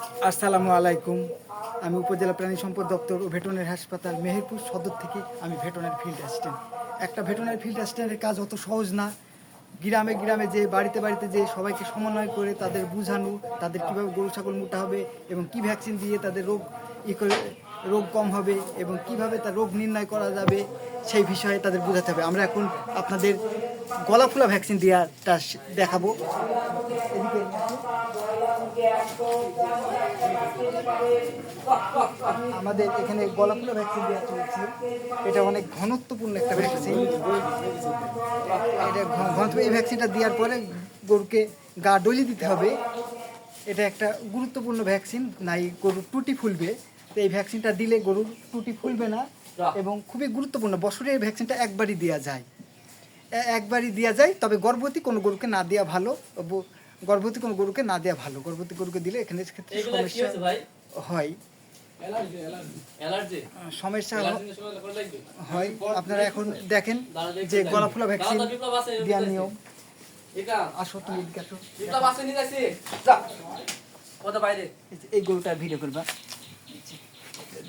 আসসালামু আলাইকুম। আমি উপজেলা প্রাণী সম্পদ দপ্তর ও ভেটনারি হাসপাতাল মেহেরপুর সদর থেকে আমি ভেটনের ফিল্ড অ্যাসিস্ট্যান্ট। একটা ভেটনের ফিল্ড অ্যাসিস্ট্যান্টের কাজ অত সহজ না। গ্রামে গ্রামে যে, বাড়িতে বাড়িতে যে সবাইকে সমন্বয় করে তাদের বুঝানো, তাদের কীভাবে গরু ছাগল মোটা হবে এবং কি ভ্যাকসিন দিয়ে তাদের রোগ ই করে রোগ কম হবে এবং কীভাবে তার রোগ নির্ণয় করা যাবে সেই বিষয়ে তাদের বোঝাতে হবে। আমরা এখন আপনাদের গলা ফোলা ভ্যাকসিন দেওয়াটা দেখাবো। আমাদের এখানে গলাফুলা ভ্যাকসিন দেওয়া চলছে। এটা অনেক ঘনত্বপূর্ণ একটা ভ্যাকসিন এটা ঘন- ঘনত্ব এই ভ্যাকসিনটা দেওয়ার পরে গরুকে গা ডলি দিতে হবে। এটা একটা গুরুত্বপূর্ণ ভ্যাকসিন নাই গরুর টুটি ফুলবে। তো এই ভ্যাকসিনটা দিলে গরুর টুটি ফুলবে না এবং খুবই গুরুত্বপূর্ণ। বছরে এই ভ্যাকসিনটা একবারই দেওয়া যায়। একবারই দেওয়া যায় তবে গর্ভবতী কোনো গরুকে না দেওয়া ভালো গর্ভবতী কোনো গরুকে না দেওয়া ভালো। গর্ভবতী গরুকে দিলে এখানে ক্ষেত্রে সমস্যা হয়। সমস্যা হয়। আপনারা এখন দেখেন যে গলাফুলা ভ্যাকসিন দেওয়ার নিয়ম। আসো তুমি এদিকে এই গরুটা ভিডিও করবা।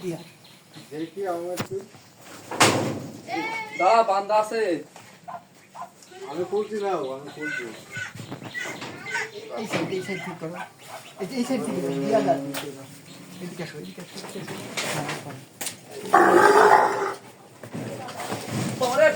দিয়া দা বান্দা আছে আমি করছি না আমি করছি এই সাইড এই সাইড ঠিক করো এই যে এই সাইড থেকে দিয়া দাও এদিকে আসো এদিকে আসো এদিকে আসো। হ্যাঁ,